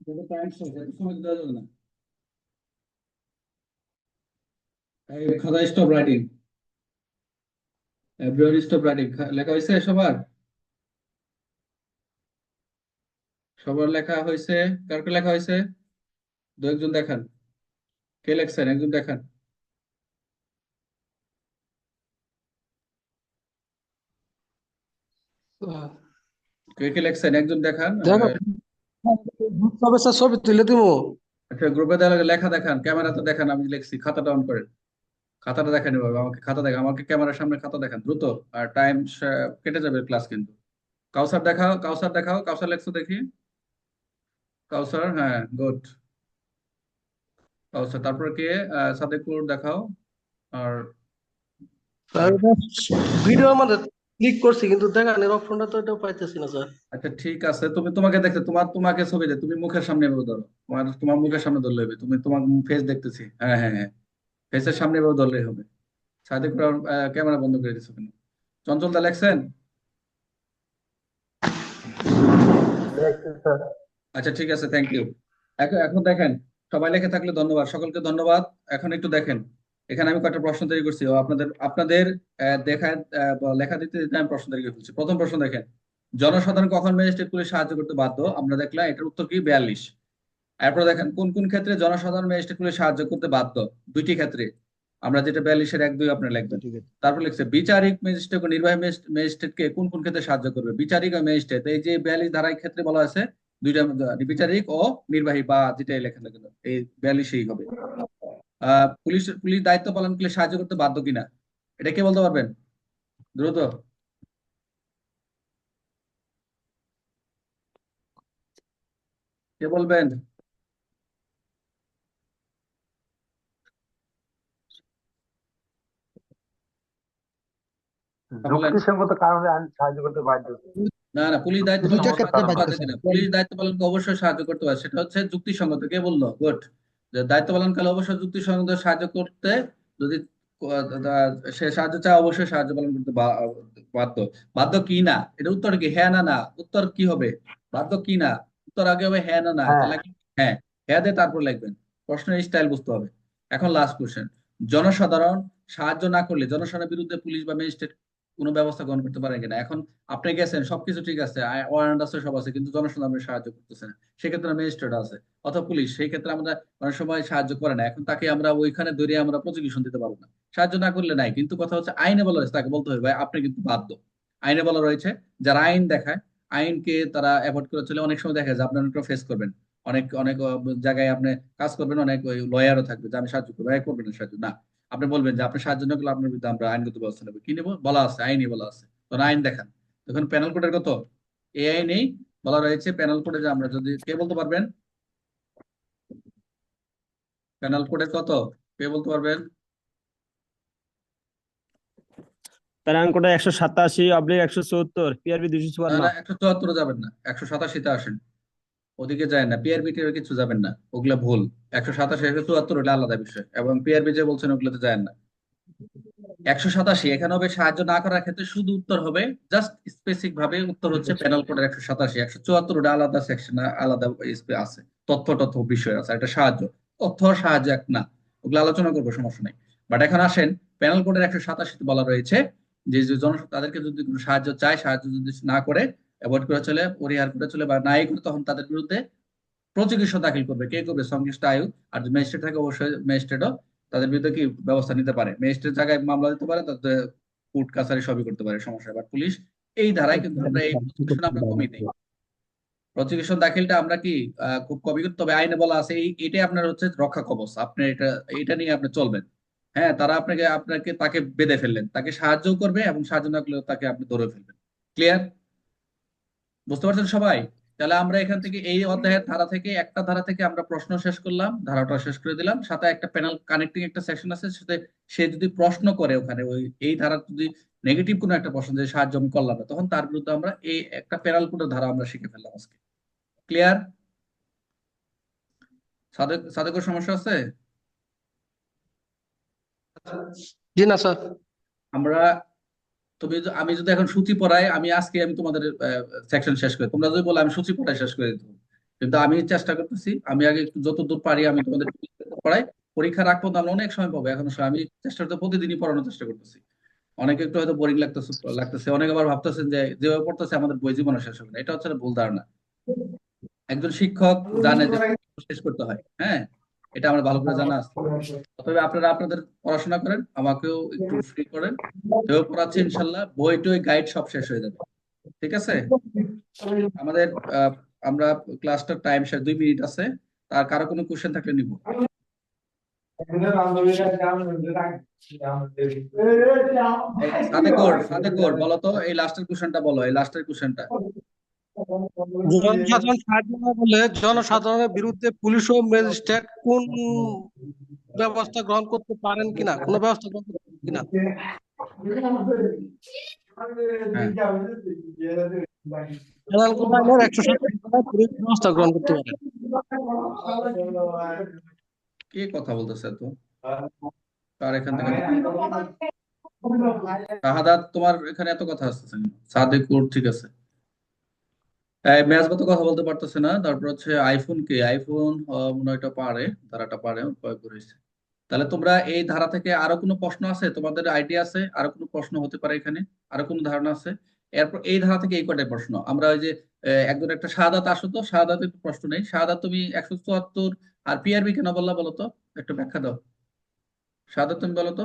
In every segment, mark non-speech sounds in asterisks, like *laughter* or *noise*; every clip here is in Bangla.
যদি টাইম শেষ এত সময় দেওয়া যাবে না এই খাতা stop writing everyone stop writing লেখা হয়েছে সবার? সবার লেখা হয়েছে কার কার লেখা হয়েছে দু একজন দেখান। কে লেখছেন? একজন দেখান। কে কে লেখছেন? একজন দেখান। দেখো ছবি তুলে দিব। আচ্ছা গ্রুপে লেখা দেখান ক্যামেরাতে দেখান আমি লিখছি খাতাটা অন করেন। খাতাটা দেখেন এভাবে আমাকে খাতা দেখান আমাকে ক্যামেরার সামনে খাতা দেখান দ্রুত। আর টাইম কেটে যাবে ক্লাস কিন্তু। কাউসার দেখাও কাউসার দেখাও কাউসার লেখছো দেখি? কাউসার হ্যাঁ গুড কাউসার তারপরে কে? সাদেকুর দেখাও আর ভিডিওর মধ্যে ক্লিক করছি কিন্তু দেখানোর অপশনটা তো এটা পাইতেছি না স্যার আচ্ছা ঠিক আছে। তুমি তোমাকে দেখতে তোমার তোমাকে ছবি দে তুমি মুখের সামনে এভাবে ধরো। তোমার তোমার মুখের সামনে ধরলে হবে তুমি তোমার ফেস দেখতেছি। হ্যাঁ হ্যাঁ হ্যাঁ। ফেসের সামনে এভাবে ধরলেই হবে। সাদেকুর ক্যামেরা বন্ধ করে দিছো কেন চঞ্চল দা লেখছেন? আচ্ছা ঠিক আছে থ্যাংক ইউ এখন এখন দেখেন সবাই লেখে থাকলে ধন্যবাদ। সকলকে ধন্যবাদ। এখন একটু দেখেন। এখানে আমি কয়েকটা প্রশ্ন তৈরি করছি। আপনাদের আপনাদের আহ, লেখা দিতে দিতে আমি প্রশ্ন তৈরি করে ফেলছি। প্রথম প্রশ্ন দেখেন। জনসাধারণ কখন ম্যাজিস্ট্রেট পুলিশ সাহায্য করতে বাধ্য? আমরা দেখলাম এটার উত্তর কি? বিয়াল্লিশ। এরপর দেখেন কোন কোন ক্ষেত্রে জনসাধারণ ম্যাজিস্ট্রেট পুলিশ সাহায্য করতে বাধ্য? দুইটি ক্ষেত্রে। আমরা যেটা বিয়াল্লিশের এক দুই আপনারা লিখবেন। তারপর লিখছে বিচারিক ম্যাজিস্ট্রেট ও নির্বাহী ম্যাজিস্ট্রেটকে কোন কোন ক্ষেত্রে সাহায্য করবে? বিচারিক ও ম্যাজিস্ট্রেট। এই যে বিয়াল্লিশ ধারায় ক্ষেত্রে বলা আছে দুইটা বিচারিক ও নির্বাহী বা যেটাই লেখা এই বিয়াল্লিশেই হবে। পুলিশ পুলিশ দায়িত্ব পালন করলে সাহায্য করতে বাধ্য কিনা? এটা কে বলতে পারবেন? দ্রুত। কে বলবেন? যুক্তিসঙ্গত কারণে সাহায্য করতে বাধ্য। না না পুলিশ দায়িত্ব পালন করতে কিনা? পুলিশ দায়িত্ব পালনকে অবশ্যই সাহায্য করতে পারে সেটা হচ্ছে যুক্তিসঙ্গত। কে বলল? গুড। দায়িত্ব পালনকালে অবশ্যই যুক্তিসঙ্গত সাহায্য করতে যদি সে সাহায্য চায় অবশ্যই সাহায্য পালন করতে বাধ্য। বাধ্য কি না? এটা উত্তর কি? হ্যাঁ না না। উত্তর কি হবে? বাধ্য কি না? উত্তর আগে হবে হ্যাঁ না না। হ্যাঁ। হ্যাঁ। হ্যাঁ দিয়ে তারপর লিখবেন। প্রশ্নের স্টাইল বুঝতে হবে। এখন লাস্ট কোশ্চেন জনসাধারণ সাহায্য না করলে জনসাধারণের বিরুদ্ধে পুলিশ বা ম্যাজিস্ট্রেট কোনো ব্যবস্থা গ্রহণ করতে পারে কিনা। এখন আপনি গেছেন, সবকিছু ঠিক আছে ওয়ারেন্ট আছে সব আছে, কিন্তু জনসাধারণ সাহায্য করতেছে না। সেক্ষেত্রে ম্যাজিস্ট্রেট আছে, অথবা পুলিশ সেই ক্ষেত্রে আমরা অনেক সময় সাহায্য করে না। এখন তাকে আমরা ওইখানে ধরে আমরা প্রসিকিউশন দিতে পারব না। সাহায্য না করলে নাই, কিন্তু কথা হচ্ছে আইনে বলা হয়েছে তাকে বলতে হবে, ভাই, আপনি কিন্তু বাধ্য। আইনে বলা রয়েছে, যারা আইন দেখায়, আইনকে তারা অ্যাভয়েড করে চলে, অনেক সময় দেখা যায় আপনি অনেকটা ফেস করবেন। অনেক অনেক জায়গায় আপনি কাজ করবেন, অনেক ওই লয়ারও থাকবে যে, আমি সাহায্য করব। করবেন সাহায্য। না। আপনি বলবেন যে আপনি সাহায্য না করলে আপনার বিরুদ্ধে আমরা আইনগত ব্যবস্থা নেব। কি নেব? বলা আছে আইনই বলা আছে। তখন আইন দেখান। তখন প্যানেল কোডের কত? এই আইনেই বলা রয়েছে প্যানেল কোডে যে আমরা যদি কে বলতে পারবেন? প্যানেল কোডের কত? কে বলতে পারবেন? প্যারাঙ্কোটা একশো সাতাশি অব্লিক একশো চুয়াত্তর পিআরবি দুশো না চুয়ান্ন একশো চুয়াত্তরে যাবেন না। একশো সাতাশিতে আসেন। ওদিকে যায় না। পিআরবি টিআরবি কিছু যাবেন না। ওগুলা ভুল। একশো সাতাশি, একশো চুয়াত্তর ওটা আলাদা বিষয়। এবং পিআরবি যে বলছেন, ওগুলোতে যায় না। একশো সাতাশি, এখানে হবে সাহায্য না করার ক্ষেত্রে শুধু উত্তর হবে জাস্ট স্পেসিফিক ভাবে উত্তর হচ্ছে প্যানেল কোডের একশো সাতাশি, একশো চুয়াত্তর ওটা আলাদা সেকশন আলাদা আছে। তথ্য তথ্য বিষয় আছে একটা সাহায্য। তথ্য সাহায্য এক না। ওগুলো আলোচনা করব, সমস্যা নেই। বাট এখন আসেন প্যানেল কোডের একশো সাতাশিতে বলা রয়েছে যে যে জন তাদেরকে যদি কোনো সাহায্য চায়, সাহায্য যদি না করে অ্যাভয়েড করে চলে পরিহার করে চলে বা নাই করে তখন তাদের বিরুদ্ধে প্রসিকিউশন দাখিল করবে। কে করবে? সংশ্লিষ্ট আয়ু আর যদি ম্যাজিস্ট্রেট থাকে অবশ্যই ম্যাজিস্ট্রেটও তাদের বিরুদ্ধে কি ব্যবস্থা নিতে পারে? ম্যাজিস্ট্রেট জায়গায় মামলা দিতে পারে তাদের কোর্ট কাছারি সবই করতে পারে সমস্যা বাট পুলিশ এই ধারায় কিন্তু আমরা এই প্রসিকিউশন আমরা কমিয়ে দিই প্রসিকিউশন দাখিলটা আমরা কি খুব করি, তবে আইনে বলা আছে এই এটাই আপনার হচ্ছে রক্ষা কবচ। আপনি এটা এটা নিয়ে আপনি চলবেন। হ্যাঁ তারা আপনাকে আপনাকে তাকে বেঁধে ফেললেন। তাকে সাহায্য করবে এবং সাহায্য না করলে তাকে আপনি ধরে ফেলবেন। ক্লিয়ার বুঝতে পারছেন সবাই? তাহলে আমরা এখান থেকে এই অধ্যায়ের ধারা থেকে একটা ধারা থেকে আমরা প্রশ্ন শেষ করলাম ধারাটা শেষ করে দিলাম। সাথে একটা প্যানেল কানেক্টিং একটা সেকশন আছে সাথে সে যদি প্রশ্ন করে ওখানে ওই এই ধারা যদি নেগেটিভ কোনো একটা প্রশ্ন যে সাহায্য আমি করলাম না তখন তার বিরুদ্ধে আমরা এই একটা প্যানেল কোনো ধারা আমরা শিখে ফেললাম আজকে। ক্লিয়ার সাদেক সাদেকের সমস্যা আছে? জি না স্যার। আমরা য- আমি যদি এখন সূচি পড়াই আমি আজকে আমি তোমাদের সেকশন শেষ করি। তোমরা যদি বলো আমি সূচি পড়াই শেষ করে দেবো। কিন্তু আমি চেষ্টা করতেছি আমি আগে একটু যতদূর পারি আমি তোমাদের *laughs* পড়াই। পরীক্ষার আগ পর্যন্ত আমরা অনেক সময় পাবো। এখন আমি চেষ্টা করতে প্রতিদিনই পড়ানোর চেষ্টা করতেছি। অনেকে একটু হয়তো বোরিং লাগতেছে লাগতেছে। অনেকে আবার ভাবতেছেন যে যেভাবে পড়তেছে আমাদের বই জীবনে শেষ হবে না। এটা হচ্ছে ভুল ধারণা। একজন শিক্ষক জানে যে শেষ করতে হয়। হ্যাঁ? এটা আমার ভালো করে জানা আছে। তবে আপনারা আপনাদের পড়াশোনা করেন, আমাকেও একটু ফ্রি করেন। যেভাবে পড়াচ্ছি ইনশাল্লাহ, বই টই গাইড সব শেষ হয়ে যাবে। ঠিক আছে? আমাদের আমরা ক্লাসটার টাইম শেষ, দুই মিনিট আছে। তার কারও কোনো কোশ্চেন থাকলে নিব। সাদেকর সাদেকর বলো তো, এই লাস্টের কোশ্চেনটা বলো, এই লাস্টের কোশ্চেনটা জনসাধারণ সাহায্য না জনসাধারণের বিরুদ্ধে পুলিশ ও ম্যাজিস্ট্রেট কোন ব্যবস্থা গ্রহণ করতে পারেন কিনা? কোনো ব্যবস্থা গ্রহণ করতে কিনা? একশো পারেন কে কথা বলতেছে তো কার এখান থেকে? শাহাদাত, তোমার এখানে এত কথা আসতেছে? সাদেকুর, ঠিক আছে। মেজবা কথা বলতে পারতেছে না। তারপর হচ্ছে আইফোন কে? আইফোন মনে হয় পারে, ধারাটা পারে, কয়েক করেছে তাহলে তোমরা এই ধারা থেকে আরও কোনো প্রশ্ন আছে? তোমাদের আইডিয়া আছে? আরও কোনো প্রশ্ন হতে পারে এখানে? আরও কোনো ধারণা আছে? এরপর এই ধারা থেকে এই কটাই প্রশ্ন? আমরা ওই যে একজন একটা শাহাদাত আসো তো, শাহাদাতের একটু প্রশ্ন নেই। শাহাদাত তুমি একশো চুয়াত্তর আর পিআরবি কেন বললা বলো তো? একটু ব্যাখ্যা দাও। শাহাদাত তুমি বলো তো।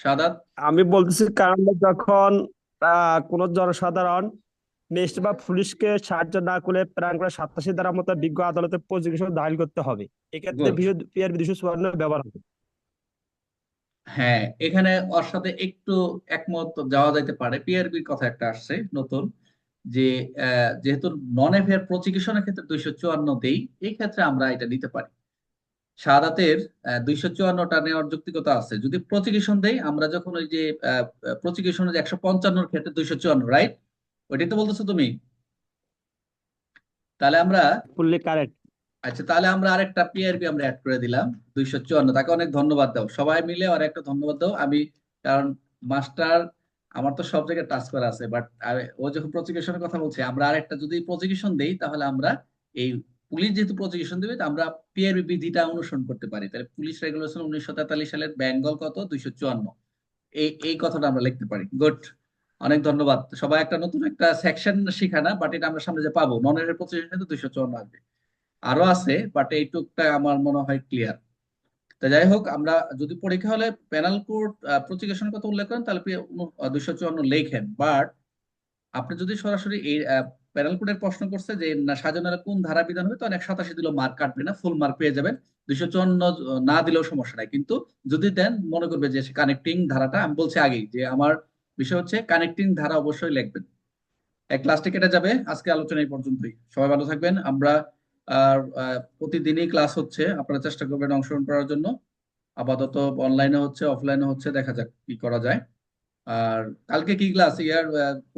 শাহাদাত? আমি বলতেছি কারণ যখন কোন জনসাধারণ ম্যাজিস্ট্রেট বা পুলিশকে সাহায্য না করলে প্রাণ করে সাতাশি ধারা মতো বিজ্ঞ আদালতে প্রসিকিউশন দাখিল করতে হবে। এক্ষেত্রে. পিআরবি দুশো চুয়ান্ন ব্যবহার হবে। হ্যাঁ এখানে ওর সাথে একটু একমত যাওয়া যাইতে পারে। পিআরবির কথা একটা আসছে নতুন যে যেহেতু নন এফেয়ার প্রসিকিউশনের ক্ষেত্রে দুইশো চুয়ান্ন দেই এই ক্ষেত্রে আমরা এটা নিতে পারি। শাহাদাতের দুইশো চুয়ান্নটা নেওয়ার যৌক্তিকতা আছে। যদি প্রসিকিউশন দেই আমরা যখন ওই যে প্রসিকিউশনের একশো পঞ্চান্নর ক্ষেত্রে দুইশো চুয়ান্ন রাইট? ওইটাই তো বলতেছো তুমি? তাহলে আমরা ফুললি কারেক্ট আচ্ছা তাহলে আমরা আরেকটা পিআরবি আমরা অ্যাড করে দিলাম দুইশো চুয়ান্ন। তাকে অনেক ধন্যবাদ দাও। সবাই মিলে আর একটা ধন্যবাদ দাও। আমি কারণ মাস্টার আমার তো সব জায়গায় টাচ করা আছে বাট ও যখন প্রসিকিউশনের কথা বলছে আমরা আরেকটা যদি প্রসিকিউশন দেই তাহলে আমরা এই পুলিশ যেহেতু প্রসিকিউশন দেবে আমরা পিআরবি বিধিটা অনুসরণ করতে পারি। তাহলে পুলিশ রেগুলেশন উনিশশো তেতাল্লিশ সালের বেঙ্গল কত? দুইশো চুয়ান্ন। এই এই কথাটা আমরা লিখতে পারি। গুড অনেক ধন্যবাদ। সবাই একটা নতুন একটা সেকশন শিখা না বাট এটা আমরা সামনে যে পাবো নন এর প্রসিকিউশন দুইশো চুয়ান্ন আসবে। আরও আছে বাট এইটুকটা আমার মনে হয় ক্লিয়ার তা যাই হোক, আমরা যদি পরীক্ষা হলে প্যানাল কোড প্রসিকিউশন কথা উল্লেখ করেন, তাহলে দুইশো চুয়ান্ন লেখেন। বাট আপনি যদি সরাসরি এই প্যানাল কোডের প্রশ্ন করছে যে সাজানোর কোন ধারা বিধান হবে? তখন একশো সাতাশি দিলেও মার্ক কাটবে না ফুল মার্ক পেয়ে যাবেন। দুইশো চুয়ান্ন না দিলেও সমস্যা নাই। কিন্তু যদি দেন, মনে করবে যে কানেক্টিং ধারাটা, আমি বলছি আগেই যে আমার বিষয় হচ্ছে কানেক্টিং ধারা অবশ্যই লিখবেন। এক ক্লাসটি কেটে যাবে, আজকে আলোচনা এই পর্যন্তই। সবাই ভালো থাকবেন। আমরা, আর প্রতিদিনই ক্লাস হচ্ছে, আপনারা চেষ্টা করবেন অংশগ্রহণ করার জন্য। আপাতত অনলাইনে হচ্ছে অফলাইনে হচ্ছে, দেখা যাক কি করা যায়। আর কালকে কি ক্লাস ইয়ার